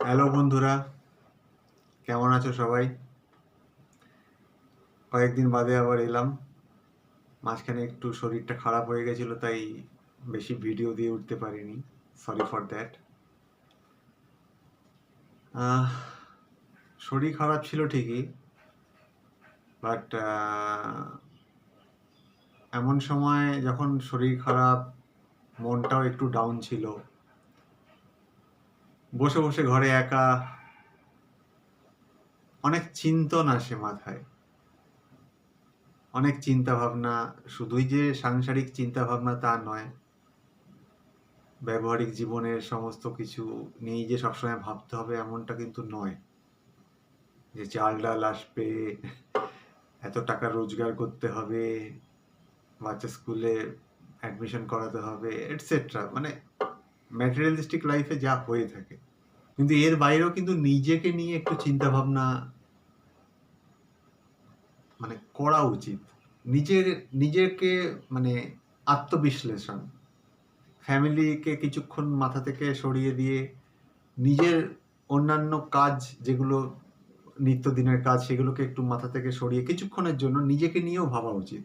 Hello বন্ধুরা, কেমন আছো সবাই? কয়েকদিন বাদে আবার এলাম। মাঝখানে একটু শরীরটা খারাপ হয়ে গেছিল, তাই বেশি ভিডিও দিয়ে উঠতে পারিনি। সরি ফর দ্যাট শরীর খারাপ ছিল ঠিকই বাট এমন সময় যখন শরীর খারাপ, মনটাও একটু ডাউন ছিল। বসে বসে ঘরে একা। অনেক চিন্তন আসে মাথায়। অনেক চিন্তা ভাবনা শুধুই যে সাংসারিক চিন্তা ভাবনা তা নয়, ব্যবহারিক জীবনের সমস্ত কিছু নিয়েই যে সবসময় ভাবতে হবে এমনটা কিন্তু নয়। যে চাল, ডাল আসবে, এত টাকা রোজগার করতে হবে, বাচ্চা স্কুলে অ্যাডমিশন করাতে হবে এটসেট্রা মানে ম্যাটেরিয়ালিস্টিক লাইফে যা হয়ে থাকে। কিন্তু এর বাইরেও কিন্তু নিজেকে নিয়ে একটু চিন্তা ভাবনা মানে করা উচিত। নিজের, নিজেকে মানে আত্মবিশ্লেষণ। ফ্যামিলিকে কিছুক্ষণ মাথা থেকে সরিয়ে দিয়ে নিজের অন্যান্য কাজ যেগুলো, নিত্যদিনের কাজ সেগুলোকে একটু মাথা থেকে সরিয়ে কিছুক্ষণের জন্য নিজেকে নিয়েও ভাবা উচিত।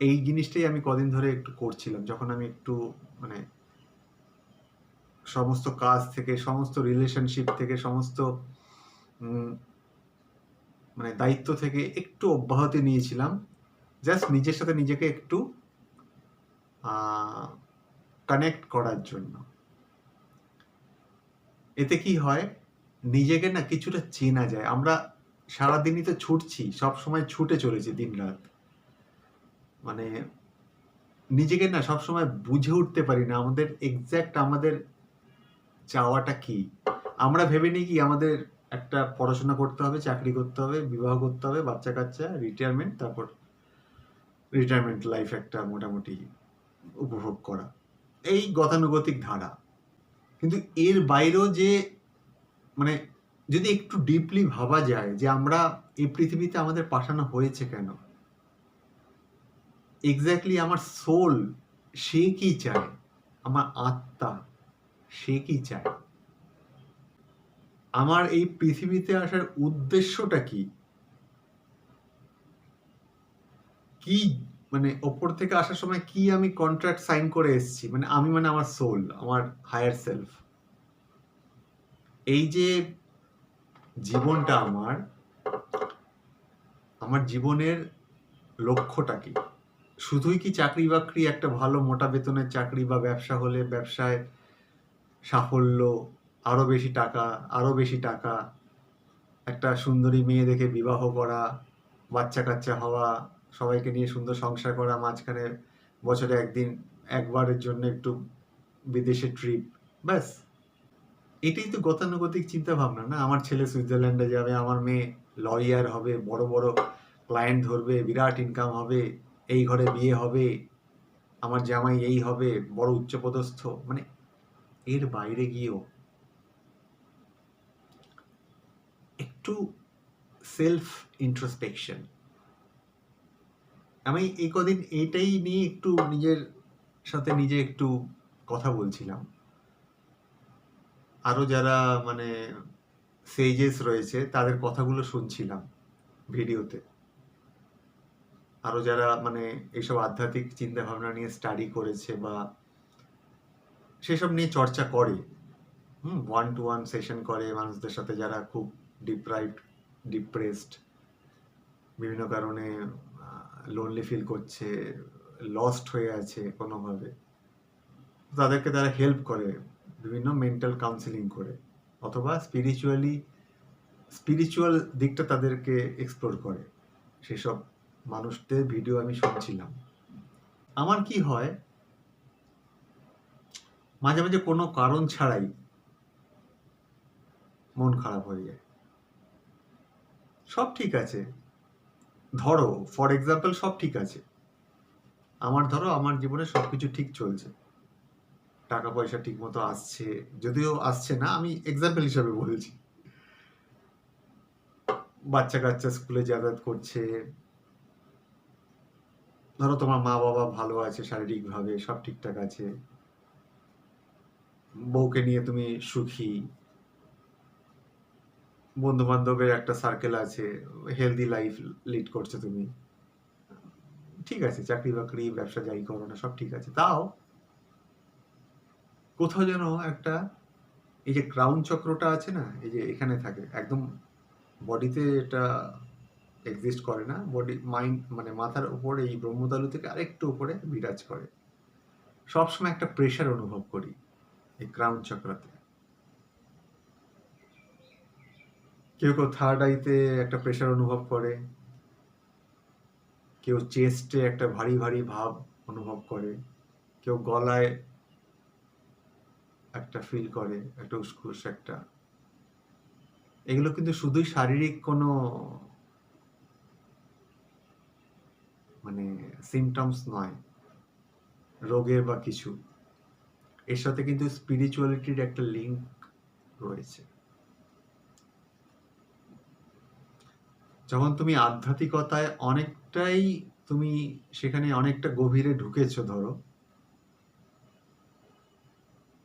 এই জিনিসটাই আমি কদিন ধরে একটু করছিলাম, যখন আমি একটু মানে সমস্ত কাজ থেকে, সমস্ত রিলেশনশিপ থেকে, সমস্ত মানে দায়িত্ব থেকে একটু অব্যাহতি নিয়েছিলাম। জাস্ট নিজের সাথে নিজেকে একটু কানেক্ট করার জন্য। এতে কি হয়? নিজেকে না কিছুটা চেনা যায়। আমরা সারাদিনই তো ছুটছি সব সময় ছুটে চলেছি দিন রাত মানে নিজেকে না সবসময় বুঝে উঠতে পারি না, আমাদের এক্স্যাক্ট আমাদের চাওয়াটা কি? আমরা ভেবে নিই কি আমাদের একটা পড়াশোনা করতে হবে, চাকরি করতে হবে, বিবাহ করতে হবে, বাচ্চা কাচ্চা রিটায়ারমেন্ট তারপর রিটায়ারমেন্ট লাইফ একটা মোটামুটি উপভোগ করা। এই গতানুগতিক ধারা। কিন্তু এর বাইরেও যে মানে যদি একটু ডিপলি ভাবা যায় যে আমরা এই পৃথিবীতে আমাদের পাঠানো হয়েছে কেন? এক্স্যাক্টলি আমার সোল সে কি চায়? আমার আত্মা, সে কি চায়? আমার এই পৃথিবীতে আসার উদ্দেশ্যটা কি? কি মানে ওপর থেকে আসার সময় কি আমি কন্ট্রাক্ট সাইন করে এসেছি? মানে আমি মানে আমার সোল আমার হায়ার সেলফ এই যে জীবনটা আমার আমার জীবনের লক্ষ্যটা কি? শুধুই কি চাকরি বাকরি একটা ভালো মোটা বেতনের চাকরি বা ব্যবসা হলে ব্যবসায় সাফল্য আরও বেশি টাকা আরও বেশি টাকা, একটা সুন্দরী মেয়ে দেখে বিবাহ করা, বাচ্চা কাচ্চা হওয়া, সবাইকে নিয়ে সুন্দর সংসার করা, মাঝখানে বছরে একদিন, একবারের জন্য একটু বিদেশে ট্রিপ ব্যাস। এটাই তো গতানুগতিক চিন্তা ভাবনা না? আমার ছেলে সুইজারল্যান্ডে যাবে, আমার মেয়ে লয়ার হবে, বড় বড় ক্লায়েন্ট ধরবে, বিরাট ইনকাম হবে এই ঘরে বিয়ে হবে, আমার জামাই এই হবে, বড় উচ্চপদস্থ। মানে এর বাইরে গিয়েও একটু সেলফ ইন্ট্রোস্পেকশন আমি এই কদিন এইটাই নিয়ে একটু নিজের সাথে নিজে একটু কথা বলছিলাম। আরও যারা মানে সেজেস রয়েছে, তাদের কথাগুলো শুনছিলাম ভিডিওতে। আরও যারা মানে এইসব আধ্যাত্মিক চিন্তা ভাবনা নিয়ে স্টাডি করেছে বা সেসব নিয়ে চর্চা করে, hmm one to one session করে, মানুষদের সাথে যারা খুব ডিপ্রাইভড ডিপ্রেসড বিভিন্ন কারণে লোনলি ফিল করছে লস্ট হয়ে আছে কোনোভাবে, তাদেরকে তারা হেল্প করে বিভিন্ন মেন্টাল কাউন্সিলিং করে অথবা স্পিরিচুয়ালি স্পিরিচুয়াল দিকটা তাদেরকে এক্সপ্লোর করে, সেসব মানুষদের ভিডিও আমি শুনছিলাম। আমার কি হয়, মাঝে মাঝে কোনো কারণ ছাড়াই মন খারাপ হয়ে যায়। সব ঠিক আছে। ধরো ফর এক্সাম্পল সব ঠিক আছে। আমার ধরো, আমার জীবনে সব কিছু ঠিক চলছে। টাকা পয়সা ঠিক মতো আসছে, যদিও আসছে না, আমি এক্সাম্পল হিসাবে বলছি। বাচ্চা কাচ্চা স্কুলে যাতায়াত করছে ধরো তোমার মা বাবা ভালো আছে, শারীরিকভাবে সব ঠিকঠাক আছে। বউকে নিয়ে তুমি সুখী। বন্ধু বান্ধবের একটা সার্কেল আছে হেলদি লাইফ লিড করছ তুমি। ঠিক আছে চাকরি বাকরি ব্যবসা যাই করো না, সব ঠিক আছে। তাও কোথাও যেন একটা এই যে ক্রাউন চক্রটা আছে না, এই যে এখানে থাকে, একদম বডিতে এটা এক্সিস্ট করে না বডি মাইন্ড মানে মাথার উপরে এই ব্রহ্মতালু থেকে আরেকটু উপরে বিরাজ করে। সবসময় একটা প্রেশার অনুভব করি এই ক্রাউন চক্রাতে কেউ কেউ থার্ড আইতে একটা প্রেশার অনুভব করে, কেউ চেস্টে একটা ভারী ভারী ভাব অনুভব করে, কেউ গলায় একটা ফিল করে, একটা উসখুস একটা। এগুলো কিন্তু শুধুই শারীরিক কোনো মানে সিমটমস নয়, রোগের বা কিছু। এর সাথে কিন্তু স্পিরিচুয়ালিটির একটা লিঙ্ক রয়েছে। যখন তুমি আধ্যাত্মিকতায় অনেকটাই তুমি সেখানে অনেকটা গভীরে ঢুকেছো ধরো,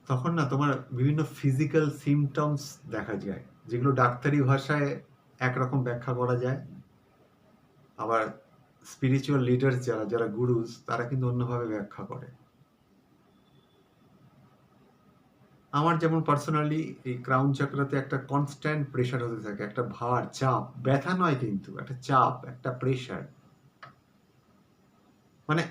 তখন না তোমার বিভিন্ন ফিজিক্যাল সিমটমস দেখা যায়, যেগুলো ডাক্তারি ভাষায় একরকম ব্যাখ্যা করা যায়। আবার স্পিরিচুয়াল লিডার্স যারা যারা গুরুজ তারা কিন্তু অন্যভাবে ব্যাখ্যা করে। আমার যেমন পার্সোনালি এই ক্রাউন চক্রাতে একটা কনস্ট্যান্ট প্রেশার হতে থাকে, একটা ভার, চাপ, ব্যথা নয় কিন্তু, একটা চাপ, একটা প্রেশার মানে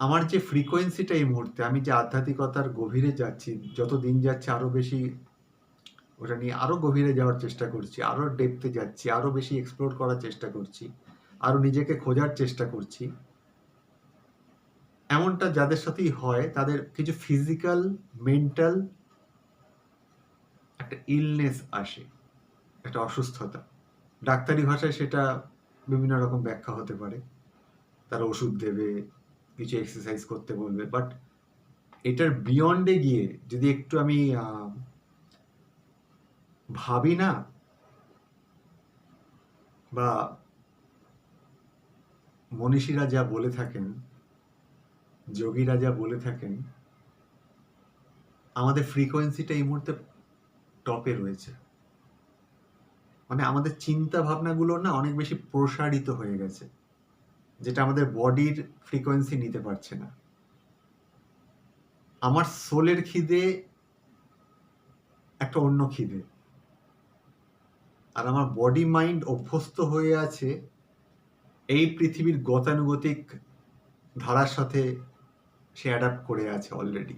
আমার যে ফ্রিকোয়েন্সিটা এই মুহূর্তে, আমি যে আধ্যাত্মিকতার গভীরে যাচ্ছি, যত দিন যাচ্ছে আরও বেশি ওটা নিয়ে আরও গভীরে যাওয়ার চেষ্টা করছি, আরও ডেপতে যাচ্ছি, আরও বেশি এক্সপ্লোর করার চেষ্টা করছি। আরও নিজেকে খোঁজার চেষ্টা করছি। এমনটা যাদের সাথেই হয়, তাদের কিছু ফিজিক্যাল মেন্টাল একটা ইলনেস আসে, একটা অসুস্থতা। ডাক্তারি ভাষায় সেটা বিভিন্ন রকম ব্যাখ্যা হতে পারে। তারা ওষুধ দেবে, কিছু এক্সারসাইজ করতে বলবে বাট এটার বিয়ন্ডে গিয়ে যদি একটু আমি ভাবি না, বা মনীষীরা যা বলে থাকেন, যোগীরা যা বলে থাকেন, আমাদের ফ্রিকোয়েন্সিটা এই মুহূর্তে টপে রয়েছে। মানে আমাদের চিন্তা ভাবনাগুলো না অনেক বেশি প্রসারিত হয়ে গেছে, যেটা আমাদের বডির ফ্রিকোয়েন্সি নিতে পারছে না। আমার সোলের খিদে একটা অন্য খিদে। আর আমার বডি মাইন্ড অভ্যস্ত হয়ে আছে এই পৃথিবীর গতানুগতিক ধারার সাথে সে অ্যাডাপ্ট করে আছে অলরেডি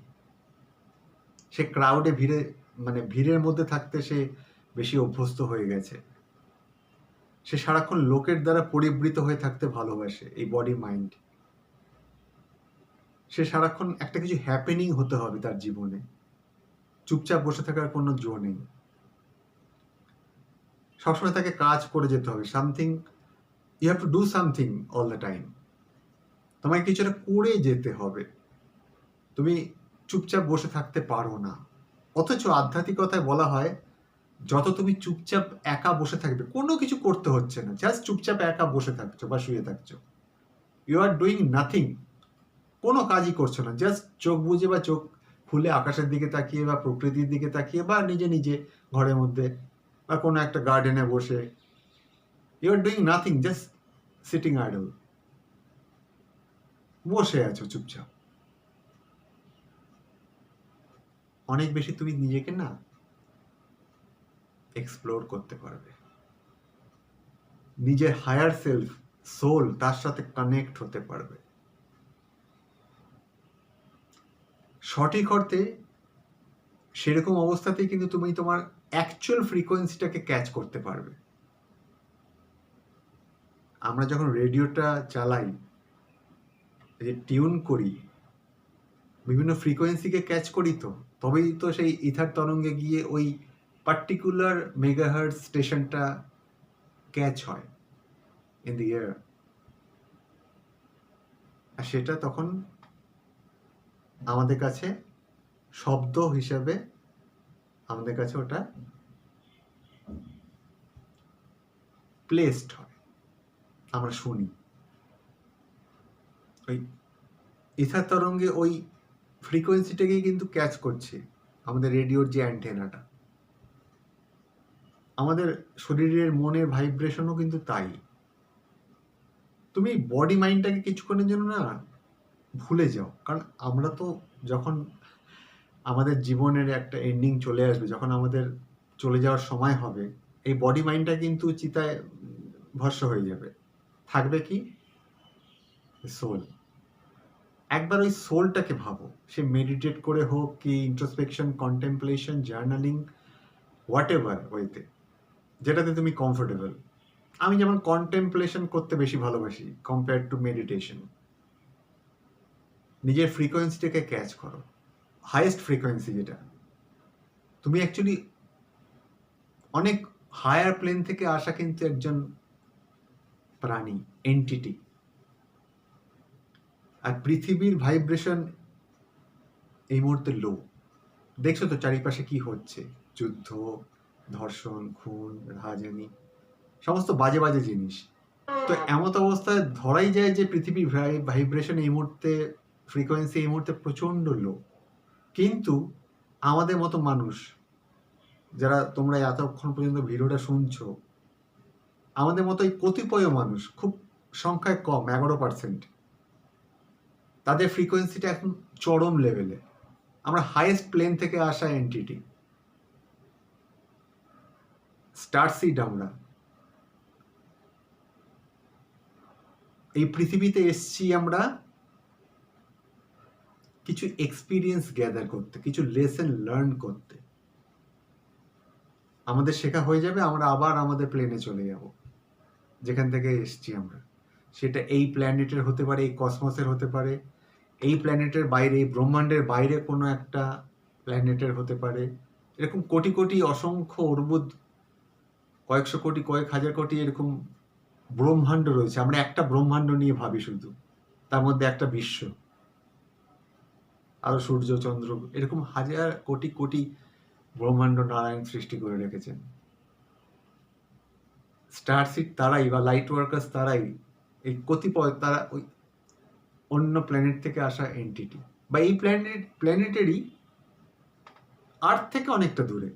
সে ক্রাউডে ভিড়ে মানে ভিড়ের মধ্যে থাকতে সে বেশি অভ্যস্ত হয়ে গেছে। সে সারাক্ষণ লোকের দ্বারা পরিবৃত হয়ে থাকতে ভালোবাসে এই বডি মাইন্ড সে সারাক্ষণ একটা কিছু হ্যাপেনিং হতে হবে তার জীবনে। চুপচাপ বসে থাকার কোনো জো নেই। সবসময় তাকে কাজ করে যেতে হবে। Something you have to do something all the time তোমায় কিছু একটা করে যেতে হবে। তুমি চুপচাপ বসে থাকতে পারো না। অথচ আধ্যাত্মিকতায় বলা হয়, যত তুমি চুপচাপ একা বসে থাকবে, কোনো কিছু করতে হচ্ছে না। জাস্ট চুপচাপ একা বসে থাকছো বা শুয়ে থাকছো। ইউ আর ডুইং নাথিং কোনো কাজই করছ না। জাস্ট চোখ বুজে বা চোখ খুলে আকাশের দিকে তাকিয়ে বা প্রকৃতির দিকে তাকিয়ে বা নিজে নিজে ঘরের মধ্যে বা কোনো একটা গার্ডেনে বসে you are doing nothing just sitting idle বসে আছো চুপচাপ। অনেক বেশি তুমি নিজেকে না এক্সপ্লোর করতে পারবে। নিজের হায়ার সেলফ সোল তার সাথে কানেক্ট হতে পারবে। সঠিক অর্থে সেরকম অবস্থাতেই কিন্তু তুমি তোমার অ্যাকচুয়াল ফ্রিকোয়েন্সিটাকে ক্যাচ করতে পারবে। আমরা যখন রেডিওটা চালাই যে টিউন করি, বিভিন্ন ফ্রিকোয়েন্সিকে ক্যাচ করি তো, তবেই তো সেই ইথার তরঙ্গে গিয়ে ওই পার্টিকুলার মেগাহার্ট স্টেশনটা ক্যাচ হয় ইন দি ইয়ার আর সেটা তখন আমাদের কাছে শব্দ হিসাবে আমাদের কাছে ওটা প্লেসড হয়। আমরা শুনি। ওই ইথার তরঙ্গে ওই ফ্রিকোয়েন্সিটাকেই কিন্তু ক্যাচ করছে আমাদের রেডিওর যে অ্যান্টেনাটা আমাদের শরীরের মনের ভাইব্রেশনও কিন্তু তাই। তুমি বডি মাইন্ডটাকে কিছুক্ষণের জন্য না ভুলে যাও, কারণ আমরা তো যখন আমাদের জীবনের একটা এন্ডিং চলে আসবে, যখন আমাদের চলে যাওয়ার সময় হবে, এই বডি মাইন্ডটা কিন্তু চিতায় ভস্য হয়ে যাবে। থাকবে কি? সোল একবার ওই সোলটাকে ভাবো। সে মেডিটেট করে হোক কি introspection contemplation journaling whatever ওয়েতে যেটাতে তুমি কমফোর্টেবল আমি যেমন কন্টেম্পলেশন করতে বেশি ভালোবাসি কম্পেয়ার টু মেডিটেশন নিজের ফ্রিকোয়েন্সিটাকে ক্যাচ করো। হাইয়েস্ট ফ্রিকোয়েন্সি যেটা। তুমি অ্যাকচুয়ালি অনেক হায়ার প্লেন থেকে আসা কিন্তু একজন প্রাণী এন্টিটি আর পৃথিবীর ভাইব্রেশন এই মুহূর্তে লো দেখছ তো চারিপাশে কি হচ্ছে? যুদ্ধ, ধর্ষণ, খুন রাহাজানি সমস্ত বাজে বাজে জিনিস। তো এমত অবস্থায় ধরাই যায় যে পৃথিবীর ভাইব্রেশন এই মুহূর্তে ফ্রিকোয়েন্সি এই মুহূর্তে প্রচণ্ড লো কিন্তু আমাদের মতো মানুষ, যারা তোমরা এতক্ষণ পর্যন্ত ভিডিওটা শুনছো আমাদের মতো এই কতিপয় মানুষ, খুব সংখ্যায় কম, এগারো পার্সেন্ট তাদের ফ্রিকোয়েন্সিটা এখন চরম লেভেলে আমরা হাইয়েস্ট প্লেন থেকে আসা এন্টিটি স্টার সিড আমরা। এই পৃথিবীতে এসছি আমরা কিছু এক্সপিরিয়েন্স গ্যাদার করতে, কিছু লেসন লার্ন করতে। আমাদের শেখা হয়ে যাবে, আমরা আবার আমাদের প্লেনে চলে যাব। যেখান থেকে এসছি আমরা। সেটা এই প্ল্যানেটের হতে পারে, এই কসমসের হতে পারে, এই প্ল্যানেটের বাইরে, এই ব্রহ্মাণ্ডের বাইরে কোনো একটা প্ল্যানেটের হতে পারে। এরকম কোটি কোটি অসংখ্য অর্বুদ, কয়েকশো কোটি, কয়েক হাজার কোটি এরকম ব্রহ্মাণ্ড রয়েছে। আমরা একটা ব্রহ্মাণ্ড নিয়ে ভাবি শুধু, তার মধ্যে একটা বিশ্ব। আরও সূর্য, চন্দ্র, এরকম হাজার কোটি কোটি ব্রহ্মাণ্ড নারায়ণ সৃষ্টি করে রেখেছেন। স্টার সিট তারাই বা লাইট ওয়ার্কার্স তারাই, এই কতিপয় তারা ওই অন্য প্ল্যানেট থেকে আসা এন্টিটি বা এই প্ল্যানেট প্ল্যানেটেরই আর্থ থেকে অনেকটা দূরে।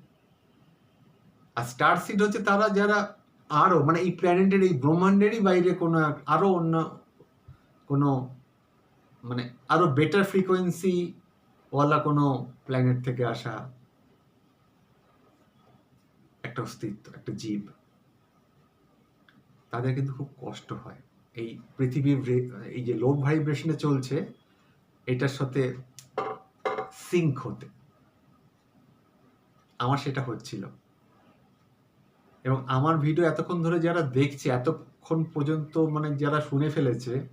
আর স্টার সিট হচ্ছে তারা যারা আরও মানে এই প্ল্যানেটের এই ব্রহ্মাণ্ডেরই বাইরে কোনো এক- আরও অন্য কোনো মানে আরও বেটার ফ্রিকোয়েন্সি ওয়ালা কোনো প্ল্যানেট থেকে আসা একটা অস্তিত্ব, একটা জীব। তাদের কিন্তু খুব কষ্ট হয়। এই পৃথিবীর এই যে লো ভাইব্রেশনে চলছে, এটার সাথে সিঙ্ক হতে। আমার সেটা হচ্ছিল। এবং আমার ভিডিও এতক্ষণ ধরে যারা দেখছে, এতক্ষণ পর্যন্ত মানে যারা শুনে ফেলেছে,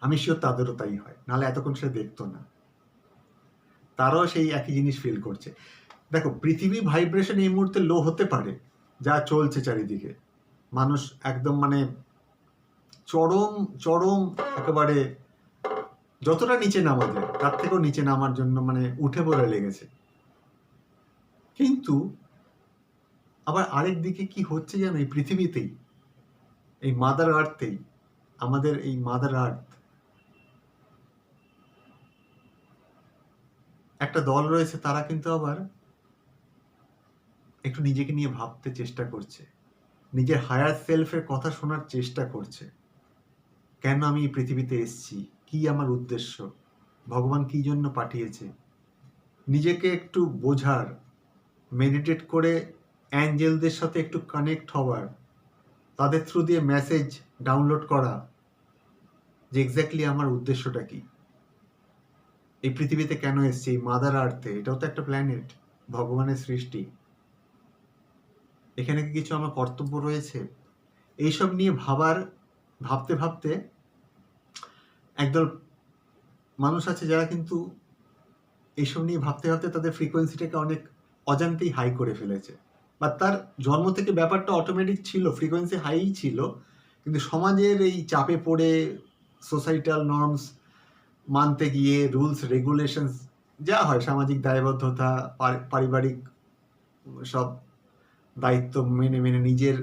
আমি শিওর তাদেরও তাই হয়। নাহলে এতক্ষণ সে দেখতো না। তারাও সেই একই জিনিস ফিল করছে। দেখো, পৃথিবী ভাইব্রেশন এই মুহূর্তে লো হতে পারে, যা চলছে চারিদিকে। মানুষ একদম মানে চরম চরম একেবারে যতটা নিচে নামা যায় তার থেকেও নিচে নামার জন্য মানে উঠে পড়ে লেগেছে। কিন্তু আবার আরেক দিকে কি হচ্ছে জানো এই পৃথিবীতেই, এই মাদার আর্থেই আমাদের এই মাদার আর্থ একটা দল রয়েছে তারা কিন্তু আবার একটু নিজেকে নিয়ে ভাবতে চেষ্টা করছে। নিজের হায়ার সেলফের কথা শোনার চেষ্টা করছে। কেন আমি এই পৃথিবীতে এসেছি? কি আমার উদ্দেশ্য? ভগবান কি জন্য পাঠিয়েছে? নিজেকে একটু বোঝার মেডিটেট করে অ্যাঞ্জেলদের সাথে একটু কানেক্ট হওয়ার, তাদের থ্রু দিয়ে মেসেজ ডাউনলোড করা যে এক্স্যাক্টলি আমার উদ্দেশ্যটা কি? এই পৃথিবীতে কেন এসেছি? মাদার আর্থে এটাও তো একটা প্ল্যানেট ভগবানের সৃষ্টি। এখানে কিছু আমার কর্তব্য রয়েছে? এইসব নিয়ে ভাবার, ভাবতে ভাবতে একদল মানুষ আছে যারা কিন্তু এইসব নিয়ে ভাবতে ভাবতে তাদের ফ্রিকোয়েন্সিটাকে অনেক অজান্তেই হাই করে ফেলেছে। বা তার জন্ম থেকে ব্যাপারটা অটোমেটিক ছিল ফ্রিকোয়েন্সি হাই ছিল, কিন্তু সমাজের এই চাপে পড়ে সোসাইটাল নর্মস মানতে গিয়ে রুলস রেগুলেশনস যা হয় সামাজিক দায়বদ্ধতা পারিবারিক সব দায়িত্ব মেনে মেনে নিজের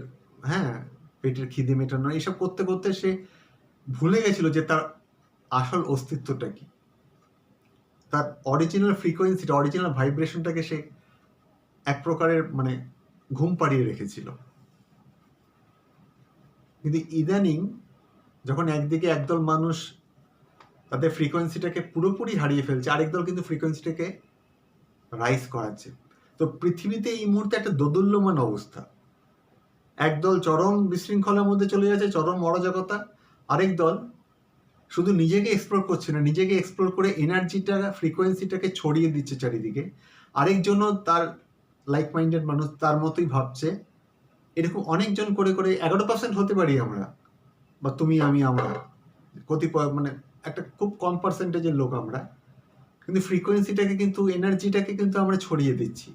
হ্যাঁ পেটের খিদে মেটানো এইসব করতে করতে সে ভুলে গেছিল যে তার আসল অস্তিত্বটা কি। তার অরিজিনাল ফ্রিকোয়েন্সিটা অরিজিনাল ভাইব্রেশনটাকে সে এক প্রকারের মানে ঘুম পাড়িয়ে রেখেছিল। কিন্তু ইদানিং যখন একদিকে একদল মানুষ তাদের ফ্রিকোয়েন্সিটাকে পুরোপুরি হারিয়ে ফেলছে, আরেক দল কিন্তু ফ্রিকোয়েন্সিটাকে রাইজ করাচ্ছে। তো পৃথিবীতে এই মুহূর্তে একটা দোদুল্যমান অবস্থা। একদল চরম বিশৃঙ্খলার মধ্যে চলে যাচ্ছে, চরম অরাজকতা। আরেক দল শুধু নিজেকে এক্সপ্লোর করছে না, নিজেকে এক্সপ্লোর করে এনার্জিটা ফ্রিকোয়েন্সিটাকে ছড়িয়ে দিচ্ছে চারিদিকে। আরেকজনও তার লাইক মাইন্ডেড মানুষ, তার মতোই ভাবছে। এরকম অনেকজন করে করে, এগারো পার্সেন্ট হতে পারি আমরা, বা তুমি, আমি, আমরা। কতিপয় মানে একটা খুব কম পার্সেন্টেজের লোক আমরা। কিন্তু ফ্রিকোয়েন্সিটাকে কিন্তু এনার্জিটাকে কিন্তু আমরা ছড়িয়ে দিচ্ছি।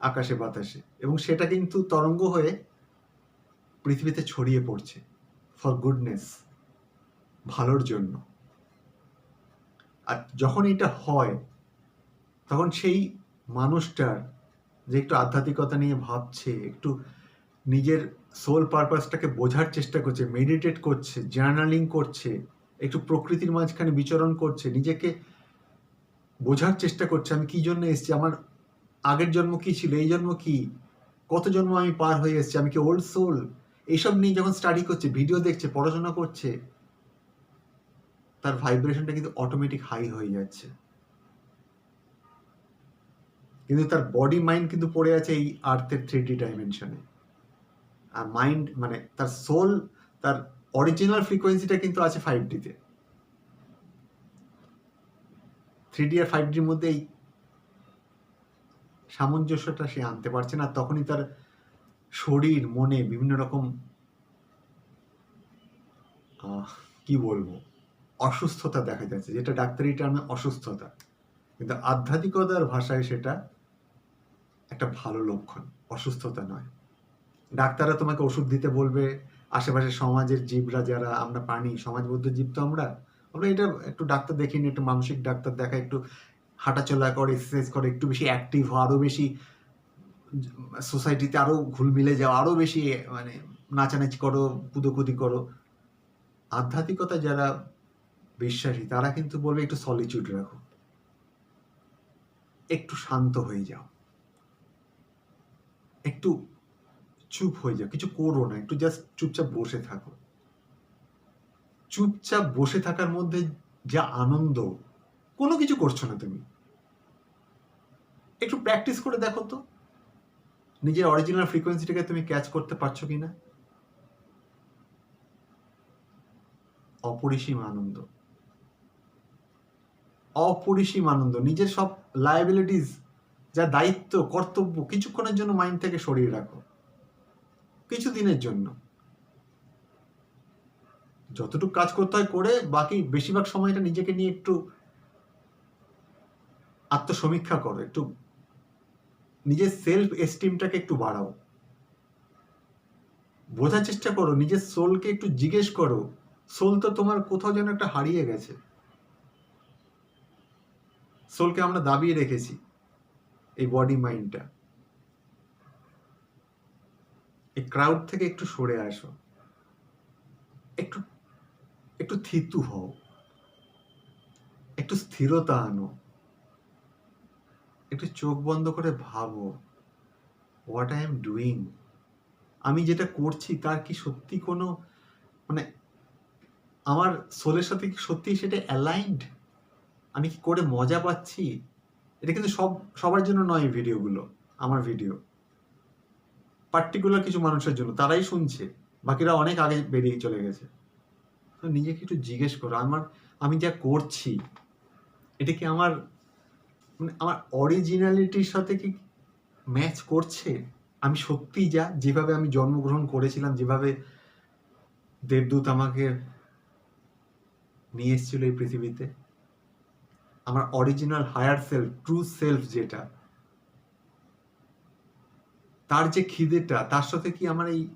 আকাশে বাতাসে। এবং সেটা কিন্তু তরঙ্গ হয়ে পৃথিবীতে ছড়িয়ে পড়ছে। ফর গুডনেস ভালোর জন্য। আর যখন এটা হয়, তখন সেই মানুষটার যে একটু আধ্যাত্মিকতা নিয়ে ভাবছে, একটু নিজের সোল পারপাসটাকে বোঝার চেষ্টা করছে মেডিটেট করছে জার্নালিং করছে, একটু প্রকৃতির মাঝখানে বিচরণ করছে, নিজেকে বোঝার চেষ্টা করছে, আমি কি জন্য এসেছি, আমার আগের জন্ম কি ছিল, এই জন্ম কি, কত জন্ম আমি পার হয়ে এসেছি, আমি কি ওল্ড সোল এইসব নিয়ে যখন স্টাডি করছে ভিডিও দেখছে, পড়াশোনা করছে, তার ভাইব্রেশনটা কিন্তু অটোমেটিক হাই হয়ে যাচ্ছে। কিন্তু তার বডি মাইন্ড কিন্তু পড়ে আছে এই আর্থের থ্রি ডি ডাইমেনশনে আর মাইন্ড মানে তার সোল তার অরিজিনাল ফ্রিকোয়েন্সিটা কিন্তু আছে ফাইভ ডিতে থ্রি ডি আর ফাইভ ডির মধ্যে এই সামঞ্জস্যটা সে আনতে পারছে না, তখনই তার শরীর, মনে বিভিন্ন রকম কি বলব, অসুস্থতা দেখা যাচ্ছে, যেটা ডাক্তারি টার্মে অসুস্থতা। কিন্তু আধ্যাত্মিকতার ভাষায় সেটা একটা ভালো লক্ষণ, অসুস্থতা নয়। ডাক্তাররা তোমাকে ওষুধ দিতে বলবে আশেপাশে সমাজের জীবরা যারা, আমরা প্রাণী সমাজবদ্ধ জীব তো আমরা। আমরা এটা একটু ডাক্তার দেখিনি একটু মানসিক ডাক্তার দেখা, একটু হাঁটাচলা করে এক্সারসাইজ করে, একটু বেশি অ্যাক্টিভ হওয়া আরও বেশি সোসাইটিতে আরও ঘুলমিলে যাও আরও বেশি মানে নাচানাচি করো, কুদোকুদি করো। আধ্যাত্মিকতা যারা বিশ্বাসী, তারা কিন্তু বলবে একটু সলিচিউড রাখো। একটু শান্ত হয়ে যাও। একটু চুপ হয়ে যাও, কিছু করো না, একটু জাস্ট চুপচাপ বসে থাকো। চুপচাপ বসে থাকার মধ্যে যা আনন্দ কোনো কিছু করছ না তুমি। একটু প্র্যাকটিস করে দেখো তো। নিজের অরিজিনাল ফ্রিকোয়েন্সিটাকে তুমি ক্যাচ করতে পারছ কিনা। অপরিসীম আনন্দ। অপরিসীম আনন্দ। নিজের সব লাইবিলিটিস যা দায়িত্ব, কর্তব্য, কিছুক্ষণের জন্য মাইন্ড থেকে সরিয়ে রাখো। কিছু দিনের জন্য। যতটুকু কাজ করতে হয় করে, বাকি বেশিরভাগ সময়টা নিজেকে নিয়ে একটু আত্মসমীক্ষা করো, একটু নিজের সেলফ এস্টিমটাকে একটু বাড়াও। বোঝার চেষ্টা করো, নিজের সোলকে একটু জিজ্ঞেস করো সোল তো তোমার কোথাও যেন একটা হারিয়ে গেছে। সোলকে আমরা দাবিয়ে রেখেছি, এই বডি মাইন্ডটা এই ক্রাউড থেকে একটু সরে আসো। একটু একটু থিতু হও। একটু স্থিরতা আনো। একটু চোখ বন্ধ করে ভাবো হোয়াট আই এম ডুইং আমি যেটা করছি তার কি সত্যি কোনো মানে আমার সোলের সাথে কি সত্যি সেটা অ্যালাইন্ড আমি কি করে মজা পাচ্ছি? এটা কিন্তু সব, সবার জন্য নয় ভিডিওগুলো, আমার ভিডিও। পার্টিকুলার কিছু মানুষের জন্য, তারাই শুনছে, বাকিরা অনেক আগে বেরিয়ে চলে গেছে। তো নিজেকে একটু জিজ্ঞেস করো, আমার, আমি যা করছি, এটা কি আমার মানে আমার অরিজিনালিটির সাথে কি ম্যাচ করছে? আমি সত্যিই যা, যেভাবে আমি জন্মগ্রহণ করেছিলাম, যেভাবে দেবদূত আমাকে নিয়ে এসেছিল এই পৃথিবীতে, আমার original higher self true self যেটা, তার যে খিদেটা, তার সাথে কি আমার এই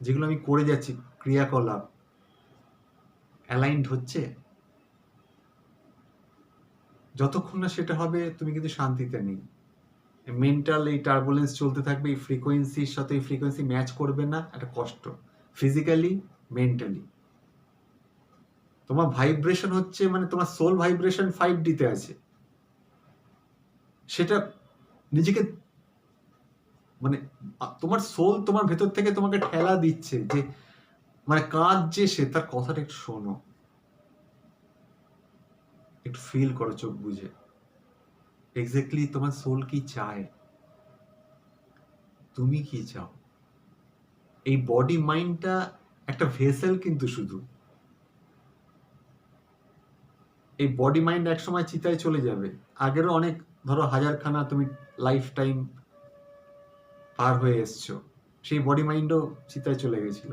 যেগুলো আমি করে যাচ্ছি, ক্রিয়াকলাপ অ্যালাইন্ড হচ্ছে? যতক্ষণ না সেটা হবে, তুমি কিন্তু শান্তিতে নেই। মেন্টাল এই টার্বুলেন্স চলতে থাকবে, এই ফ্রিকোয়েন্সির সাথে এই ফ্রিকোয়েন্সি ম্যাচ করবে না, একটা কষ্ট। ফিজিক্যালি মেন্টালি তোমার ভাইব্রেশন হচ্ছে মানে তোমার সোল ভাইব্রেশন ফাইভ ডিতে আছে। সেটা নিজেকে মানে তোমার সোল তোমার ভেতর থেকে তোমাকে ঠেলা দিচ্ছে যে মানে কাজ যে সে, তার কথাটা একটু শোনো। একটু ফিল করো, চোখ বুঝে এক্স্যাক্টলি তোমার সোল কি চায়? তুমি কি চাও? এই বডি মাইন্ডটা একটা ভেসেল কিন্তু শুধু। এই বডি মাইন্ড একসময় চিতায় চলে যাবে। আগেরও অনেক, ধরো হাজারখানা তুমি লাইফ টাইম পার হয়ে এসছো। সেই বডি মাইন্ডও চিতায় চলে গেছিল।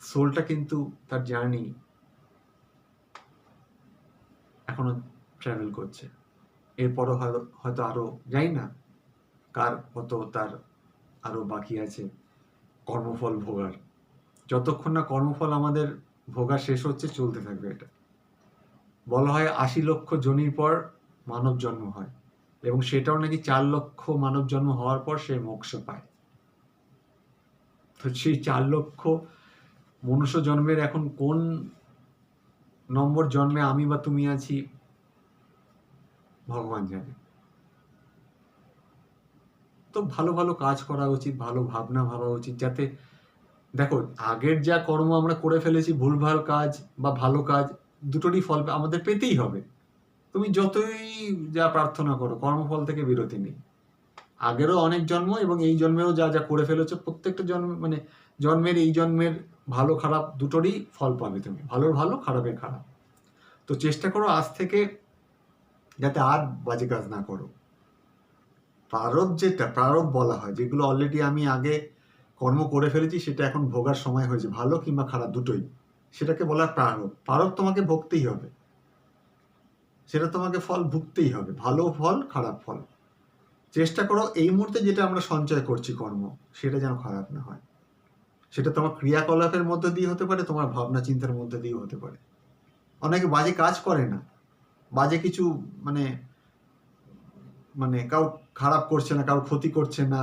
সোলটা কিন্তু তার জার্নি এখনও ট্রাভেল করছে। এরপরও হয়তো- হয়তো আরও যাই না কার কত তার আরও বাকি আছে কর্মফল ভোগার। যতক্ষণ না কর্মফল আমাদের ভোগা শেষ হচ্ছে, চলতে থাকবে এটা। বলা হয় আশি লক্ষ জনির পর মানব জন্ম হয় এবং সেটাও নাকি চার লক্ষ মানব জন্ম হওয়ার পর সে মোক্ষ পায়। তো সেই চার লক্ষ মনুষ্য জন্মের এখন কোন নম্বর জন্মে আমি বা তুমি আছি, ভগবান জানে। তো ভালো ভালো কাজ করা উচিত, ভালো ভাবনা ভাবা উচিত, যাতে দেখো, আগের যা কর্ম আমরা করে ফেলেছি, ভুলভাল কাজ বা ভালো কাজ, দুটোরই ফল আমাদের পেতেই হবে। তুমি যতই যা প্রার্থনা করো, কর্মফল থেকে বিরতি নেই আগেরও অনেক জন্ম এবং এই জন্মেও যা যা করে ফেলেছো, প্রত্যেকটা জন্ম মানে জন্মের এই জন্মের ভালো খারাপ দুটোরই ফল পাবে তুমি। ভালোর ভালো, খারাপের খারাপ। তো চেষ্টা করো আজ থেকে যাতে আর বাজে কাজ না করো। প্রারব যেটা প্রারব বলা হয়, যেগুলো অলরেডি আমি আগে কর্ম করে ফেলেছি, সেটা এখন ভোগার সময় হয়েছে। ভালো কিংবা খারাপ দুটোই। সেটাকে বলা প্রারব প্রারব তোমাকে ভুগতেই হবে। সেটা তোমাকে ফল ভুগতেই হবে। ভালো ফল, খারাপ ফল। চেষ্টা করো এই মুহূর্তে যেটা আমরা সঞ্চয় করছি কর্ম, সেটা যেন খারাপ না হয়। সেটা তোমার ক্রিয়াকলাপের মধ্যে দিয়ে হতে পারে, তোমার ভাবনা চিন্তার মধ্যে দিয়ে হতে পারে। অনেকে বাজে কাজ করে না। বাজে কিছু মানে মানে কাউ খারাপ করছে না, কারও ক্ষতি করছে না,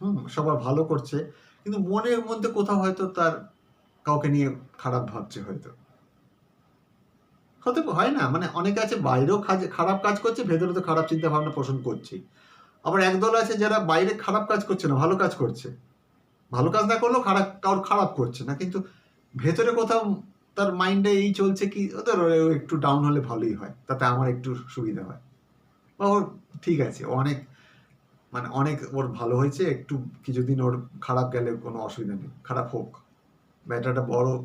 হুম, সবার ভালো করছে। কিন্তু মনের মধ্যে কোথাও হয়তো তার কাউকে নিয়ে খারাপ ভাবছে হয়তো। হতে হয় না মানে অনেকে আছে বাইরেও খারাপ কাজ করছে, ভেতরে তো খারাপ চিন্তা ভাবনা পোষণ করছে আবার একদল আছে যারা বাইরে খারাপ কাজ করছে না, ভালো কাজ করছে। ভালো কাজ না করলেও খারাপ, কারোর খারাপ করছে না। কিন্তু ভেতরে কোথাও তার মাইন্ডে এই চলছে কি ওদের একটু ডাউন হলে ভালোই হয়। তাতে আমার একটু সুবিধা হয়। বা ওর ঠিক আছে অনেক মানে অনেক ওর ভালো হয়েছে, একটু কিছুদিন ওর খারাপ গেলে কোনো অসুবিধা নেই। খারাপ হোক। বা এটা একটা বড়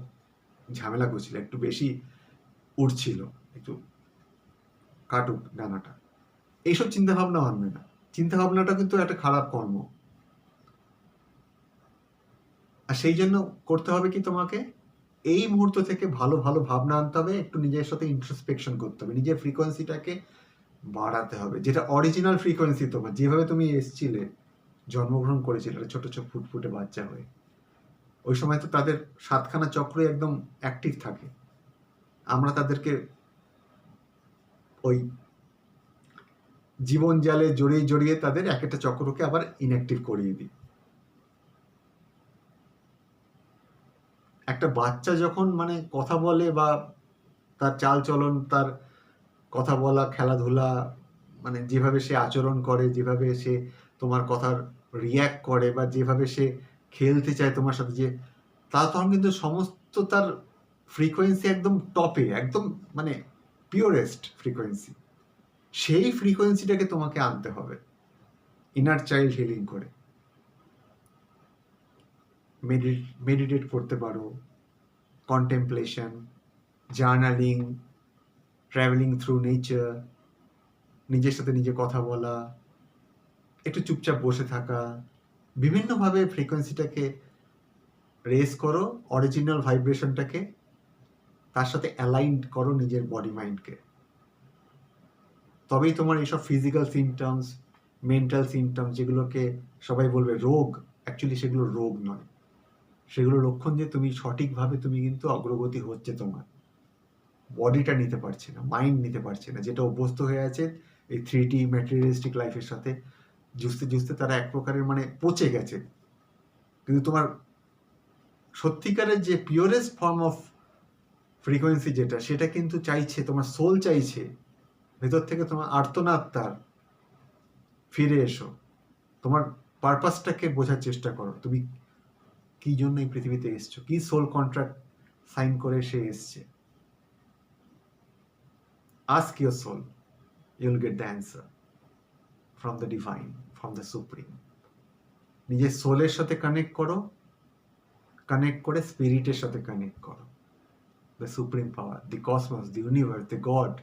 ঝামেলা করছিল, একটু বেশি উঠছিল একটু কাটুক ডানাটা। এইসব চিন্তা ভাবনা আনবে না। চিন্তা ভাবনাটা কিন্তু একটা খারাপ কর্ম। আর সেই জন্য করতে হবে কি তোমাকে এই মুহূর্ত থেকে ভালো ভালো ভাবনা আনতে হবে, একটু নিজের সাথে ইন্ট্রোস্পেকশন করতে হবে। নিজের ফ্রিকোয়েন্সিটাকে বাড়াতে হবে। যেটা অরিজিনাল ফ্রিকোয়েন্সি তোমার, যেভাবে তুমি এসছিলে, জন্মগ্রহণ করেছিলে ছোট ছোট ফুটফুটে বাচ্চা হয়ে। ওই সময় তো তাদের সাতখানা চক্র একদম অ্যাক্টিভ থাকে। আমরা তাদেরকে ওই জীবন জালে জড়িয়ে জড়িয়ে তাদের এক একটা চক্রকে আবার ইনঅ্যাক্টিভ করিয়ে দিই। একটা বাচ্চা যখন মানে কথা বলে বা তার চাল চলন তার কথা বলা, খেলাধুলা মানে যেভাবে সে আচরণ করে, যেভাবে সে তোমার কথার রিয়্যাক্ট করে বা যেভাবে সে খেলতে চায় তোমার সাথে, যে তা তখন কিন্তু সমস্ত তার ফ্রিকোয়েন্সি একদম টপে একদম মানে পিওরেস্ট ফ্রিকোয়েন্সি সেই ফ্রিকোয়েন্সিটাকে তোমাকে আনতে হবে ইনার চাইল্ড হিলিং করে। মেডিটেট করতে পারো contemplation journaling travelling through nature নিজের সাথে নিজে কথা বলা, একটু চুপচাপ বসে থাকা, বিভিন্নভাবে ফ্রিকোয়েন্সিটাকে রেস করো অরিজিনাল ভাইব্রেশনটাকে তার সাথে অ্যালাইন করো নিজের বডি মাইন্ডকে তবেই তোমার এইসব ফিজিক্যাল সিমটমস মেন্টাল সিমটমস যেগুলোকে সবাই বলবে রোগ অ্যাকচুয়ালি সেগুলো রোগ নয়। সেগুলো লক্ষণ যে তুমি সঠিকভাবে তুমি কিন্তু অগ্রগতি হচ্ছে তোমার। বডিটা নিতে পারছে না মাইন্ড নিতে পারছে না, যেটা অভ্যস্ত হয়ে আছে এই থ্রি ডি ম্যাটেরিয়ালিস্টিক লাইফের সাথে জুসতে জুসতে তারা এক প্রকারের মানে পচে গেছে। কিন্তু তোমার সত্যিকারের যে পিওরেস্ট ফর্ম অফ ফ্রিকোয়েন্সি যেটা, সেটা কিন্তু চাইছে, তোমার সোল চাইছে, ভেতর থেকে তোমার আর্তনাদ তার ফিরে এসো। তোমার পারপাসটাকে বোঝার চেষ্টা করো। তুমি কি জন্য এই পৃথিবীতে এসছো? কি সোল কন্ট্রাক্ট সাইন করে সে এসছে? Ask your soul you'll get the answer from the divine from the supreme নিজের সোলের সাথে কানেক্ট করো কানেক্ট করে স্পিরিটের সাথে কানেক্ট করো। The supreme power the cosmos the universe the god